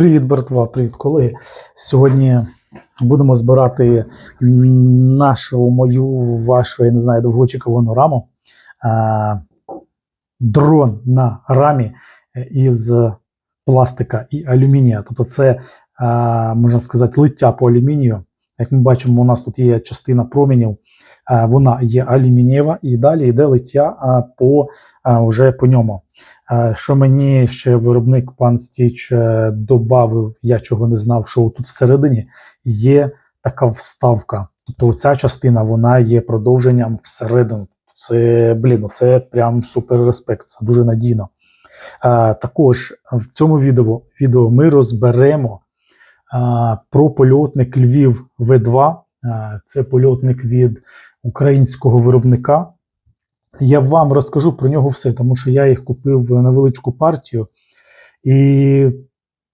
Привіт, братва, привіт, колеги. Сьогодні будемо збирати нашу, мою, вашу, я не знаю, довгоочікувану раму. Дрон на рамі із пластика і алюмінія. Тобто, це, можна сказати, лиття по алюмінію. Як ми бачимо, у нас тут є частина промінів, вона є алюмінієва, і далі йде лиття по, вже по ньому. Е, Що мені ще виробник пан Стіч е, добавив, я чого не знав, що тут всередині є така вставка. Тобто ця частина вона є продовженням всередину. Це, блін, це прям супер респект, це дуже надійно. Е, Також в цьому відео, відео ми розберемо е, про польотник Львів В2. Е, Це польотник від українського виробника. Я вам розкажу про нього все, тому що я їх купив невеличку партію, і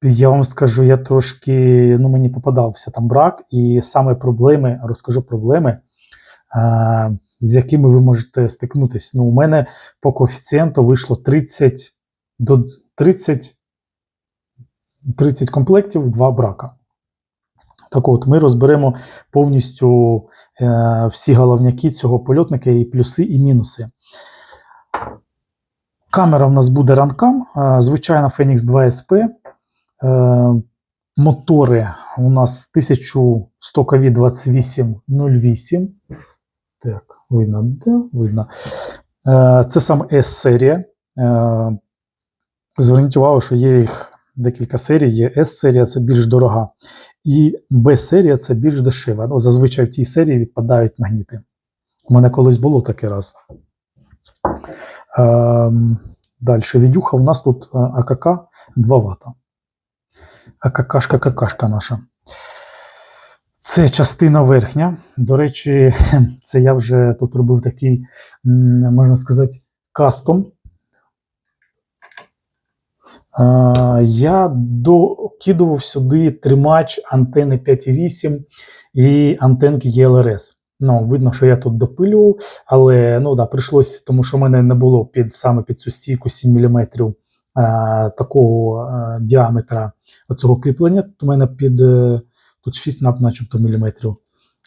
я вам скажу, я трошки ну, мені попадався там брак, і саме проблеми, розкажу проблеми, з якими ви можете стикнутися. Ну, у мене по коефіцієнту вийшло 30 до 30, 30 комплектів, два брака. Так от, ми розберемо повністю е, всі головняки цього польотника, і плюси, і мінуси. Камера в нас буде ранкам, е, звичайна Phoenix 2 SP. Е, мотори у нас 1100 kV 2808. Так, видно, де? Видно. Е, це саме S-серія. Е, зверніть увагу, що є їх декілька серій. Є S-серія, це більш дорога. І Б-серія це більш дешева. Ну, зазвичай в тій серії відпадають магніти. У мене колись було таке раз. Ем, далі. Відюха у нас тут е, АКК 2 Вт. АККшка какашка наша. Це частина верхня. До речі, це я вже тут робив такий, можна сказати, кастом. Я докидував сюди тримач антени 5,8 і антенки ЄЛРС. Ну, видно, що я тут допилював, але ну, да, прийшлося, тому що в мене не було під саме під цю стійку 7 мм такого е, діаметра оцього кріплення. У мене під е, тут 6 нап, начебто міліметрів.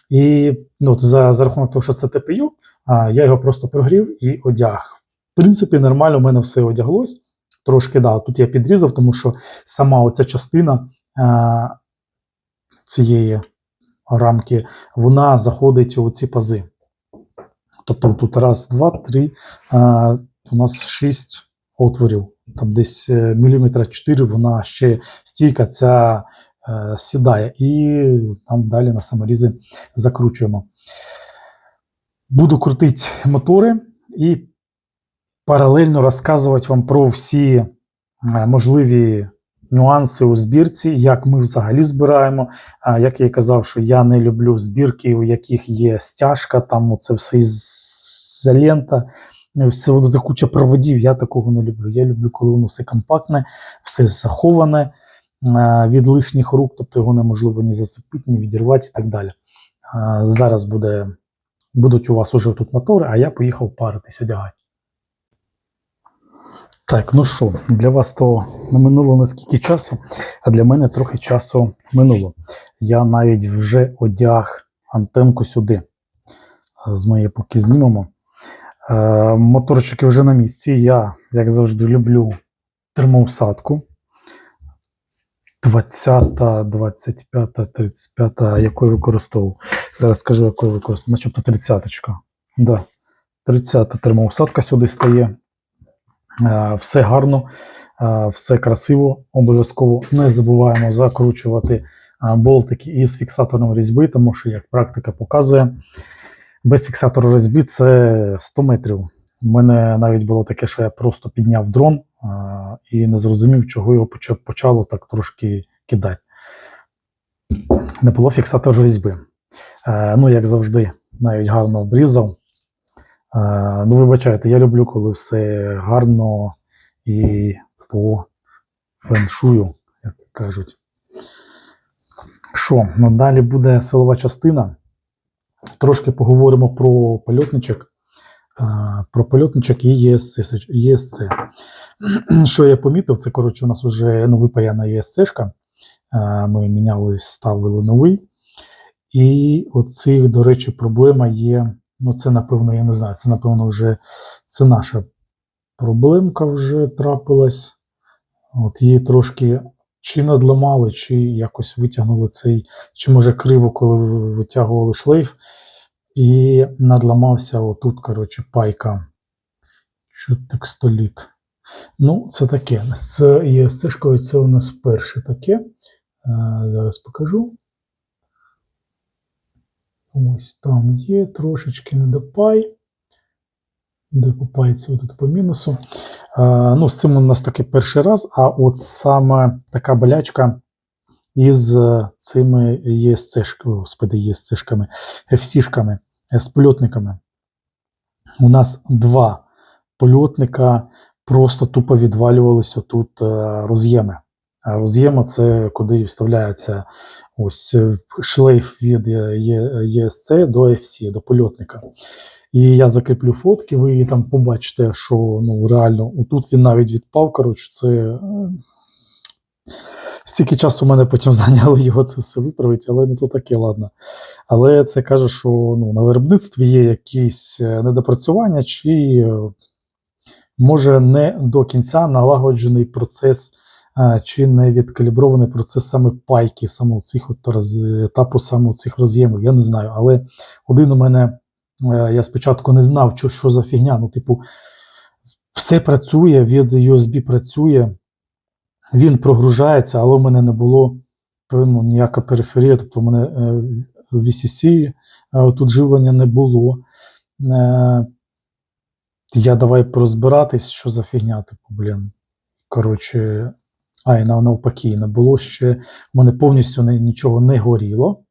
І ну, за, за рахунок того, що це ТПЮ, а, я його просто прогрів і одяг. В принципі, нормально в мене все одяглось. Трошки да, тут я підрізав, тому що сама оця частина е, цієї рамки, вона заходить у ці пази. Тобто тут раз, два, три, е, у нас шість отворів. Там десь е, міліметра 4 вона ще стійка ця е, сідає. І там далі на саморізи закручуємо. Буду крутити мотори і паралельно розказувати вам про всі е, можливі нюанси у збірці, як ми взагалі збираємо. Як я і казав, що я не люблю збірки, у яких є стяжка, там це все ізолента, все воно за куча проводів. Я такого не люблю. Я люблю, коли воно все компактне, все заховане е, від лишніх рук, тобто його неможливо ні зацепити, ні відірвати і так далі. Зараз буде, будуть у вас уже тут мотори, а я поїхав паритись, одягати. Так, ну що, для вас то не минуло наскільки часу, а для мене трохи часу минуло. Я навіть вже одяг антенку сюди. З моєї поки знімемо. Е, моторчики вже на місці. Я, як завжди, люблю термоусадку. 20, 25, 35, яку я використовував. Зараз скажу, яку я використовував. Начебто 30. Да. 30 термоусадка сюди стає. Е, Все гарно, е, все красиво, обов'язково не забуваємо закручувати е, болтики із фіксатором різьби, тому що, як практика показує, без фіксатора різьби це 100 метрів. У мене навіть було таке, що я просто підняв дрон і не зрозумів, чого його почало так трошки кидати. Не було фіксатора різьби. Ну, як завжди, навіть гарно обрізав. Е, ну, вибачайте, я люблю, коли все гарно і по феншую, як кажуть. Що, ну, далі буде силова частина. Трошки поговоримо про польотничок. Е, Про польотничок і ЄСЦ. ЄСЦ. Що я помітив, це коротше, у нас вже ну, випаяна ЄСЦшка. е, ми міняли, ставили новий. І оцих, до речі, проблема є. Ну, це, напевно, я не знаю, це, напевно, вже це наша проблемка вже трапилась. От її трошки чи надламали, чи якось витягнули цей, чи може криво, коли витягували шлейф, і надламався отут, коротше, пайка. Що текстоліт. Ну, це таке. З ESC-шкою це у нас перше таке. Е, Зараз покажу. Ось там є трошечки недопай. Де пайці, тут по мінусу. А, ну, з цим у нас таки перший раз, а от саме така болячка із е, цими ESC-шками, господи, з польотниками. У нас два польотника просто тупо відвалювалися тут е, роз'єми. Роз'єма це куди вставляється ось е, шлейф від е, Є- ESC до FC, до польотника. І я закріплю фотки, ви там побачите, що ну реально, отут він навіть відпав. Коротше, це е, стільки часу мене потім зайняло його це все виправити, але не то таке, ладно. Але це каже, що ну, на виробництві є якісь е, недопрацювання, чи е, може не до кінця налагоджений процес, е, чи не відкалібрований процес саме пайки, саме цих от роз, етапу саме цих роз'ємів. Я не знаю. Але один у мене е, я спочатку не знав, що, що за фігня. Ну, типу, все працює, від USB працює, він прогружається, але у мене не було певно ніяка периферія, тобто у мене е, VCC, е, тут живлення не було. Я давай порозбиратись, що за фігня, типу, блін. Коротше, а, і нав- навпаки, не було ще. У мене повністю нічого не горіло,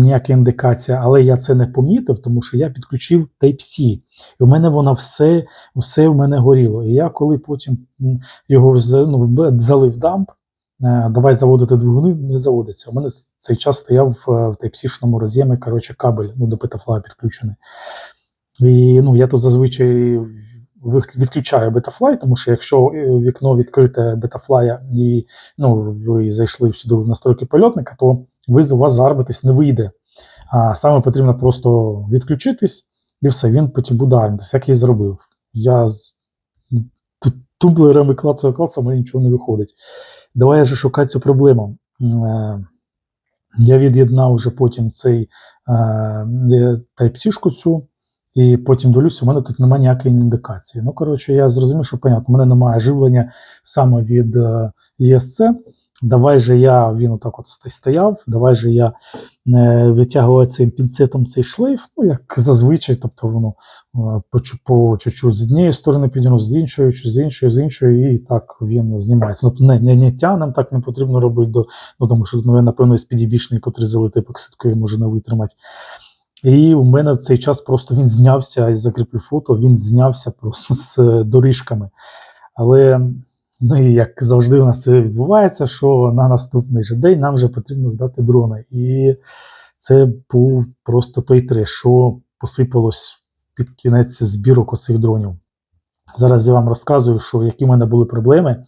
ніяка індикація, але я це не помітив, тому що я підключив Type-C. І в мене воно все, все в мене горіло. І я коли потім його ну, залив дамп, е, давай заводити двигуни, не заводиться. У мене цей час стояв е, в Type-C-шному роз'ємі, коротше, кабель ну, до Betafly підключений. І ну, я тут зазвичай відключаю Betafly, тому що якщо е, вікно відкрите Betafly і ну, ви зайшли сюди в настройки польотника, то ви у вас загарбитись не вийде. А саме потрібно просто відключитись і все, він потім буде як я і зробив. Я з з ту- тумблерами клацаю, клацаю, мені нічого не виходить. Давай я же шукати цю проблему. Е, Я від'єднав вже потім цей е, Type-C-шку цю, і потім дивлюся, у мене тут немає ніякої індикації. Ну, коротше, я зрозумів, що понятно, у мене немає живлення саме від е, ESC. Давай же я, він отак от стояв, давай же я е, витягував цим пінцетом цей шлейф, ну, як зазвичай, тобто воно е, по, по чуть-чуть з однієї сторони підігнув, з іншої, з іншої, з іншої, і так він знімається. Ну, не, не, не тянем, так не потрібно робити, до, ну, тому що, напевно, спідібішний, котрий залитий епоксидкою, може не витримати. І у мене в цей час просто він знявся, і закріплю фото, він знявся просто з е, доріжками. Але ну, і як завжди у нас це відбувається, що на наступний же день нам вже потрібно здати дрони. І це був просто той треш, що посипалось під кінець збірок оцих дронів. Зараз я вам розказую, що які в мене були проблеми,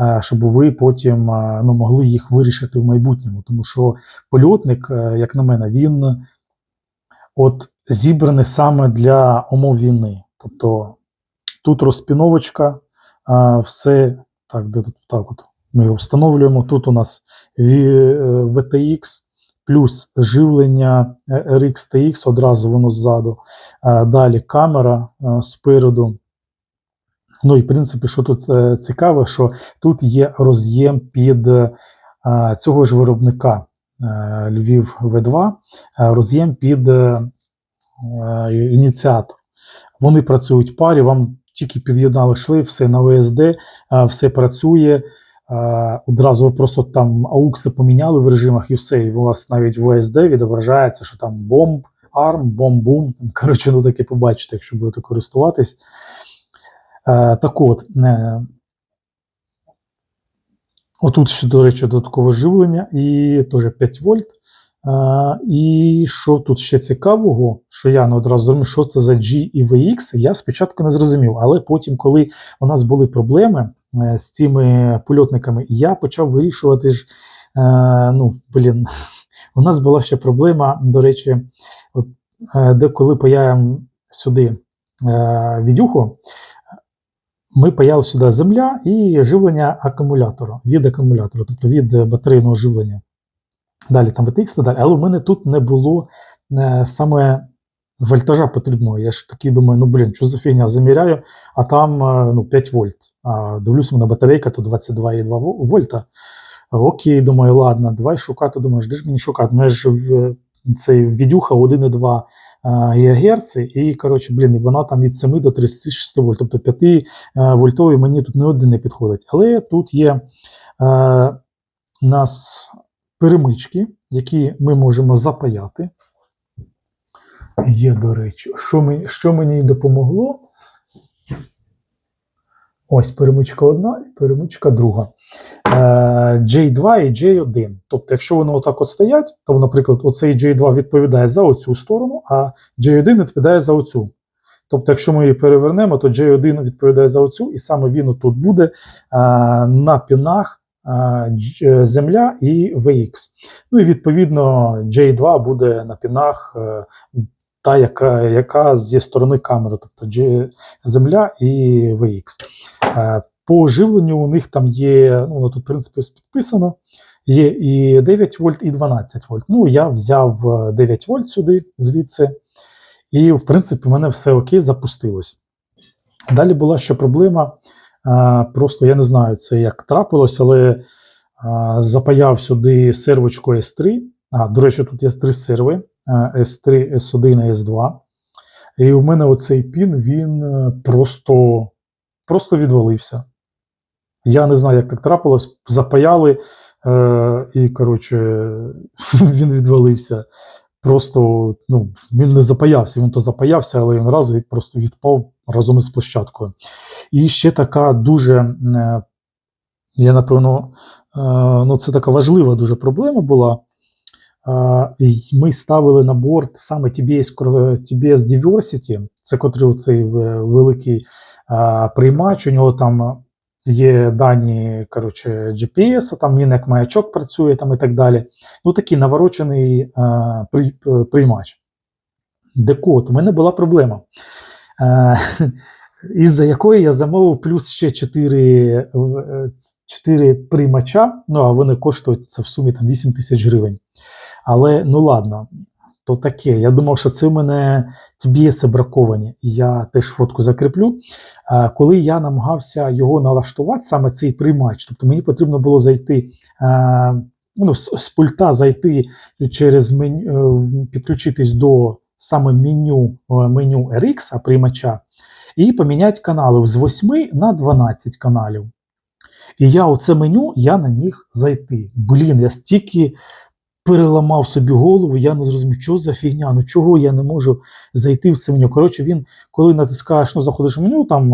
е, щоб ви потім е, ну, могли їх вирішити в майбутньому. Тому що польотник, як на мене, він от зібраний саме для умов війни. Тобто тут розпіновочка, все так, де тут так от ми його встановлюємо. Тут у нас е, VTX плюс живлення е, RX TX, одразу воно ззаду. Далі камера е, спереду. Ну і в принципі, що тут е, цікаве, що тут є роз'єм під е, цього ж виробника е, Львів В2, е, роз'єм під е, е, ініціатор. Вони працюють в парі, вам тільки під'єднали шлейф, все на ОСД, е, все працює. е, Одразу ви просто там аукси поміняли в режимах і все. І у вас навіть в ОСД відображається, що там бомб, арм, бомб-бум. Коротше, ну таке побачите, якщо будете користуватись. Е, Так от, е, отут ще, до речі, додаткове живлення і теж 5 вольт. Е, І що тут ще цікавого, що я не одразу зрозумів, що це за G і VX, я спочатку не зрозумів, але потім, коли у нас були проблеми е, з цими польотниками, я почав вирішувати ж ну, блін, у нас була ще проблема, до речі, от, е, де коли паяємо сюди е, відюху, ми паяли сюди земля і живлення акумулятора, від акумулятора, тобто від батарейного живлення. Далі там VTX далі. Але в мене тут не було е, саме вольтажа потрібного. Я ж такий думаю, ну блін, що за фігня, заміряю, а там е, ну, 5 вольт. А дивлюсь, у мене батарейка то 22,2 вольта. Окей, думаю, ладно, давай шукати. Думаю, де ж мені шукати? У мене ж цей відюха 1,2 ГГц, і, коротше, блін, вона там від 7 до 36 вольт, тобто 5 е, вольтовий мені тут не один не підходить. Але тут є е, у нас перемички, які ми можемо запаяти. Є, до речі, що, ми, що мені допомогло? Ось перемичка одна і перемичка друга. Е, J2 і J1. Тобто, якщо вони отак от стоять, то, наприклад, оцей J2 відповідає за оцю сторону, а J1 відповідає за оцю. Тобто, якщо ми її перевернемо, то J1 відповідає за оцю, і саме він тут буде е, на пінах е, Дж- е, земля і VX. Ну і відповідно J2 буде на пінах е, та, яка, яка зі сторони камери, тобто земля і VX. Е, По живленню у них там є, ну тут, в принципі, підписано. Є і 9 вольт, і 12 вольт. Ну, я взяв е, 9 вольт сюди, звідси, і, в принципі, у мене все окей, запустилось. Далі була ще проблема. е, Просто я не знаю, це як трапилось, але е, запаяв сюди сервочку S3. А, до речі, тут є три серви: е, S3, S1 і S2. І у мене оцей пін він е, просто, просто відвалився. Я не знаю, як так трапилось. Запаяли, е, і, коротше, він відвалився. Просто ну, він не запаявся, він то запаявся, але він раз і просто відпав разом із площадкою. І ще така дуже, е, я напевно, е, ну, це така важлива дуже проблема була. Е, Ми ставили на борт саме TBS, TBS Diversity, це котрий цей великий е, приймач. У нього там є дані коротше, GPS, там він як маячок працює там і так далі. Ну, такий наворочений е, при, е, приймач. Декод, у мене була проблема. Е, із-за якої я замовив плюс ще 4, 4 приймача, ну а вони коштують це в сумі там 8 тисяч гривень. Але ну ладно, то таке. Я думав, що це у мене TBS браковані. Я теж фотку закріплю. А, коли я намагався його налаштувати, саме цей приймач, тобто мені потрібно було зайти. А, Ну, з, пульта зайти через меню, е, підключитись до саме меню, е, меню RX приймача, і поміняти канали з 8 на 12 каналів. І я оце меню я не міг зайти. Блін, я стільки переламав собі голову, я не зрозумів, що за фігня, ну чого я не можу зайти в це меню. Коротше, він, коли натискаєш, ну, заходиш в меню, там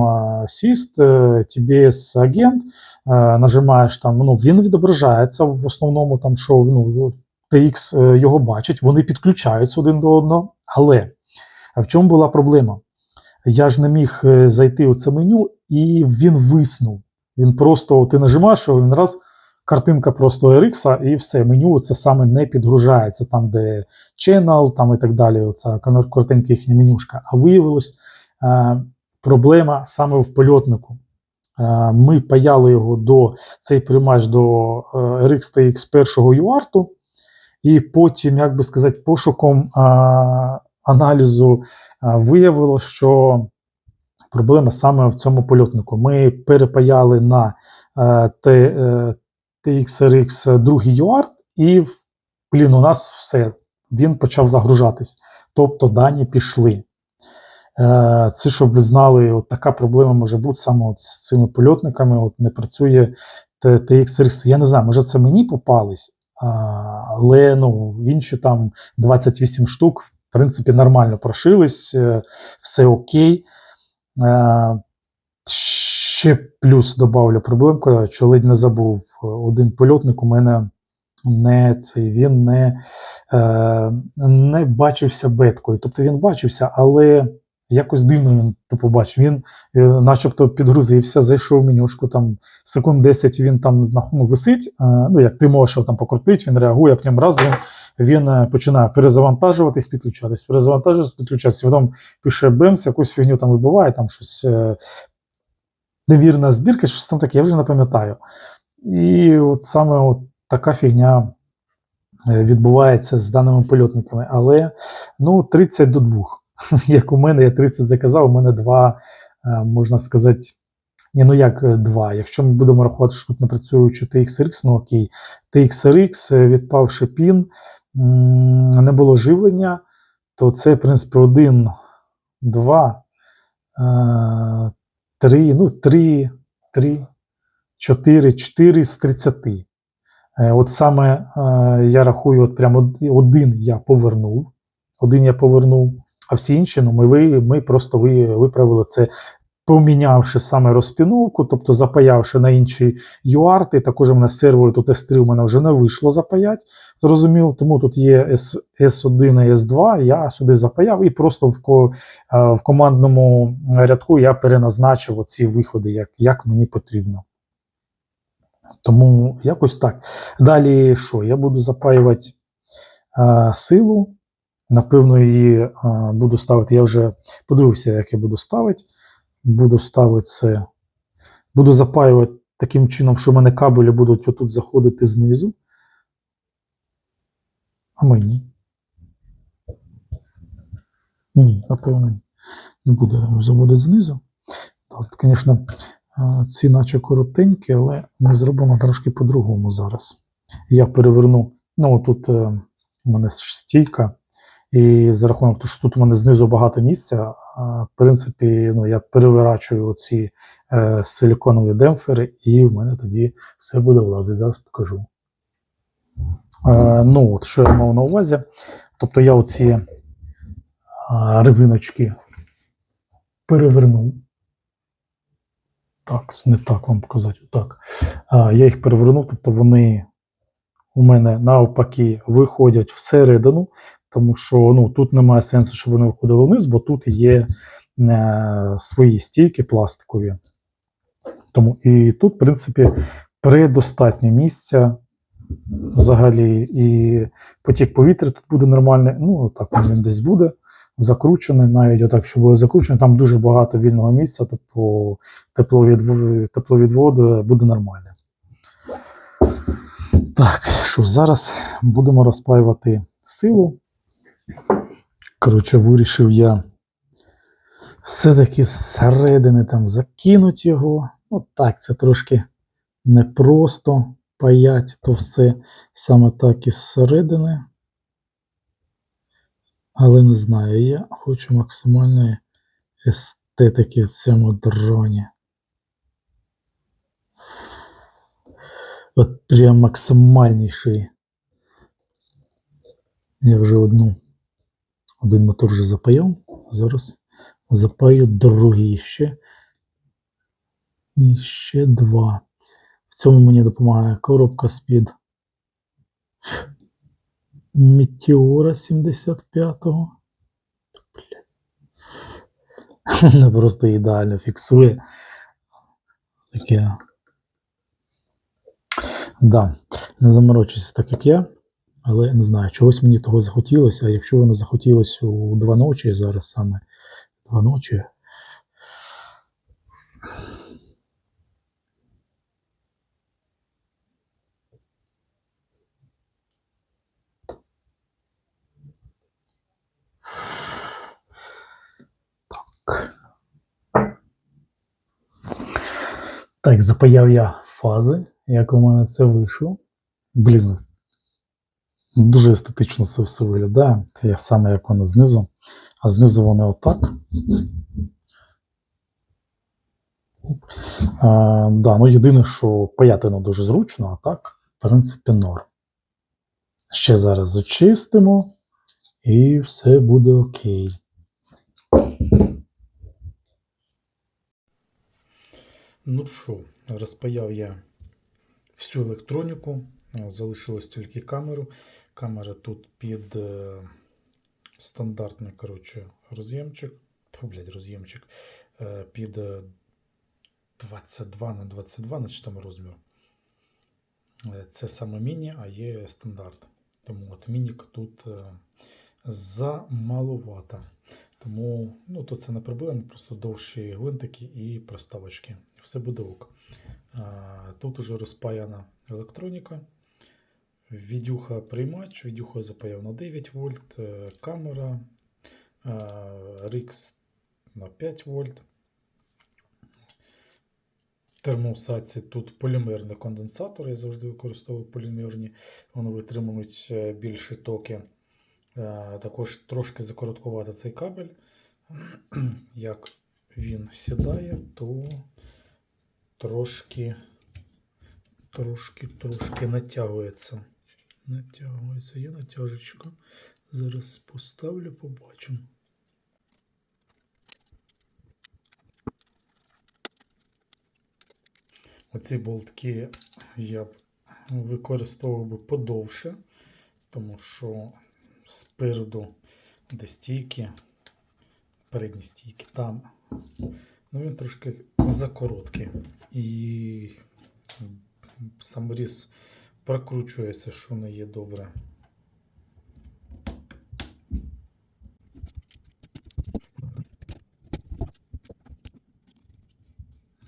Сіст, TBS агент, е, нажимаєш там, ну, він відображається в основному, там, що ну, TX е, його бачить, вони підключаються один до одного. Але в чому була проблема? Я ж не міг е, зайти у це меню, і він виснув. Він просто ти нажимаєш, його, він раз. Картинка просто RX, і все, меню це саме не підгружається, там, де channel, там і так далі. Оця коротенька їхня менюшка. А виявилось е, проблема саме в польотнику. Е, ми паяли його до цей приймач до е, RX TX першого UART, і потім, як би сказати, пошуком е, аналізу е, виявилось, що проблема саме в цьому польотнику. Ми перепаяли на е, е, TXRX другий UART, і блін, у нас все. Він почав загружатись. Тобто дані пішли. Е, Це, щоб ви знали, от така проблема може бути саме от з цими польотниками. От Не працює TXRX. Я не знаю, може це мені попались, але ну, інші там 28 штук, в принципі, нормально прошились, е, все окей. Е, Ще плюс добавлю проблемку, що ледь не забув один польотник у мене не цей він не, е, не бачився беткою. Тобто він бачився, але Якось дивно він то побачив. Він е, начебто підгрузився, зайшов в менюшку, там секунд 10 він там ну, висить. е, Ну, як ти можеш там покрутити, він реагує, а потім раз він, він е, починає перезавантажуватись, підключатись, перезавантажуватись, підключатися. Потім пише бемс, якусь фігню там вибиває, там щось е, невірна збірка, щось там таке, я вже не пам'ятаю. І от саме от така фігня е, відбувається з даними польотниками. Але ну, 30 до 2. Як у мене, я 30 заказав, у мене два, е, можна сказати. Ні, ну як е, два. Якщо ми будемо рахувати, що тут не працюючи TXRX, ну окей. TXRX, відпавши пін, не було живлення, то це, в принципі, один, два, три, ну, три, три, чотири, чотири з 30. Е, От саме е, я рахую, от прямо один я повернув, один я повернув, а всі інші, ну, ми, ми просто ви- виправили це, помінявши саме розпіновку, тобто запаявши на інші UART, також у мене з серверу тут S3 у мене вже не вийшло запаять, зрозуміло, тому тут є S, S1 і S2, я сюди запаяв і просто в, е, в командному рядку я переназначив оці виходи, як, як мені потрібно. Тому якось так. Далі що? Я буду запаювати е, силу. Напевно, її е, буду ставити. Я вже подивився, як я буду ставити. Буду ставити це. Буду запаювати таким чином, що в мене кабелі будуть отут заходити знизу. А мені. Ні, напевно, не буде заводити знизу. Так, звісно, ці наче коротенькі, але ми зробимо трошки по-другому зараз. Я переверну. Ну, тут е, у мене стійка, і за рахунок того, що тут у мене знизу багато місця, в принципі, ну, я переворачую ці е, силіконові демпфери, і в мене тоді все буде влазити. Зараз покажу. Е, ну, от, що я мав на увазі? Тобто я оці а, резиночки перевернув. Так, не так вам показати. Так. А, я їх перевернув, тобто вони у мене навпаки виходять всередину, тому що ну, тут немає сенсу, щоб вони виходили вниз, бо тут є е, свої стійки пластикові. Тому і тут, в принципі, предостатньо місця взагалі, і потік повітря тут буде нормальний. Ну, так він десь буде закручений, навіть отак, що буде закручений. Там дуже багато вільного місця, тобто тепловідвод, буде нормальний. Так, що зараз будемо розпаювати силу. Коротше, вирішив я все-таки зсередини там закинути його. Ну так, це трошки непросто паять то все саме так із середини. Але не знаю, я хочу максимальної естетики в цьому дроні. От прям максимальніший. Я вже одну, один мотор вже запаяв. Зараз запаю другий ще. І ще два. В цьому мені допомагає коробка з-під Метеора 75-го. Вона просто ідеально фіксує. Таке. Да, не заморочуйся так, як я, але не знаю, чогось мені того захотілося. А якщо воно захотілося у два ночі, зараз саме два ночі. Так. Запаяв я фази, як у мене це вийшло. Блін, дуже естетично це все виглядає. Це саме як воно знизу. А знизу воно отак. А, да, ну єдине, що паятина дуже зручно, а так, в принципі, норм. Ще зараз очистимо, і все буде окей. Ну що, розпаяв я всю електроніку, Е, залишилось тільки камеру. Камера тут під е, стандартний коротше, роз'ємчик. Блядь, роз'ємчик е, під е, 22 на 22 на чистому розміру. Це саме міні, а є стандарт. Тому от мінік тут замалувато. Тому ну, то це не проблема, просто довші гвинтики і проставочки. Все буде ок. Тут уже розпаяна електроніка. Відюха приймач, відюха запаяв на 9 вольт, е, камера, е, RX на 5 вольт. Термоусадці тут полімерний конденсатор, я завжди використовую полімерні, вони витримують е, більші токи. Також трошки закороткувати цей кабель. Як він сідає, то трошки, трошки, трошки натягується. Натягується, є натяжечка. Зараз поставлю, побачимо. Оці болтки я б використовував би подовше, тому що спереду, де стійки, передні стійки, там ну, він трошки закороткий. І саморіз прокручується, що не є добре.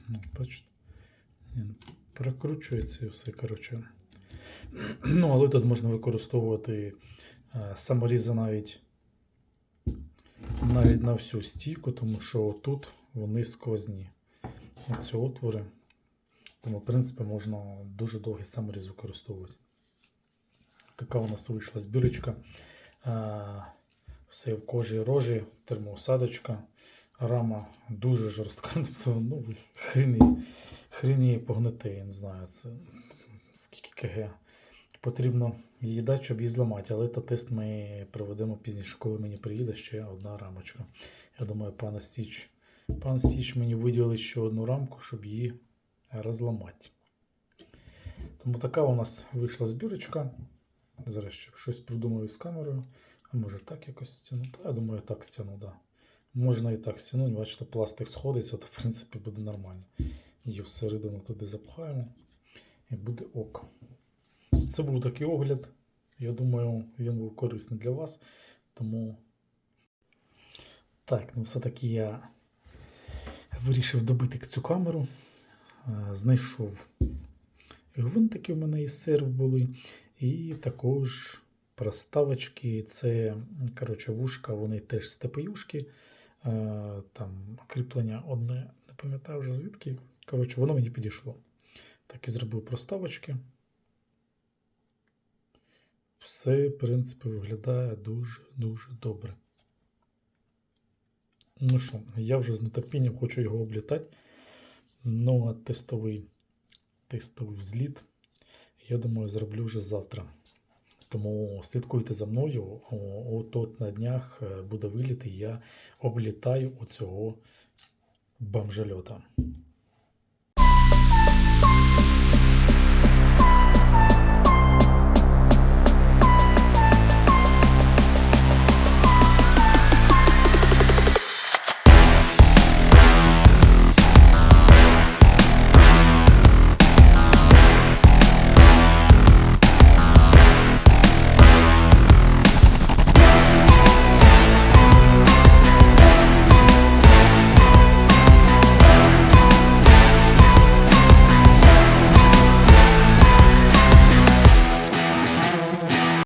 Ну, Він Прокручується і все, коротше. Ну, але тут можна використовувати е, саморізи навіть, навіть на всю стійку, тому що тут вони сквозні. Оці отвори. Тому, в принципі, можна дуже довгий саморіз використовувати. Така у нас вийшла збірочка. Все в кожі рожі, термоусадочка, рама дуже жорстка. Тобто, ну, хрін хрін її погнете, я не знаю. Це скільки КГ. Потрібно її дати, щоб її зламати, але то тест ми проведемо пізніше, коли мені приїде ще одна рамочка. Я думаю, пан Стіч, пан Стіч мені виділить ще одну рамку, щоб її розламати. Тому така у нас вийшла збірочка. Зараз щось придумаю з камерою. А може так якось стягнути? Я думаю, так стягну, да. Можна і так стягнути, бачите, пластик сходиться, то в принципі буде нормально. Її всередину туди запхаємо і буде ок. Це був такий огляд. Я думаю, він був корисний для вас. Тому. Так, ну все-таки я вирішив добити цю камеру. Е, Знайшов гвинтики в мене із серв були. І також проставочки. Це, коротше, вушка, вони теж з ТПЮшки. Е, Там кріплення одне, не пам'ятаю вже звідки. Коротше, воно мені підійшло. Так і зробив проставочки. Все, в принципі, виглядає дуже-дуже добре. Ну що, я вже з нетерпінням хочу його облітати. Ну, а тестовий, тестовий взліт, я думаю, зроблю вже завтра. Тому слідкуйте за мною. От от на днях е, буде виліт, і я облітаю оцього бомжальота.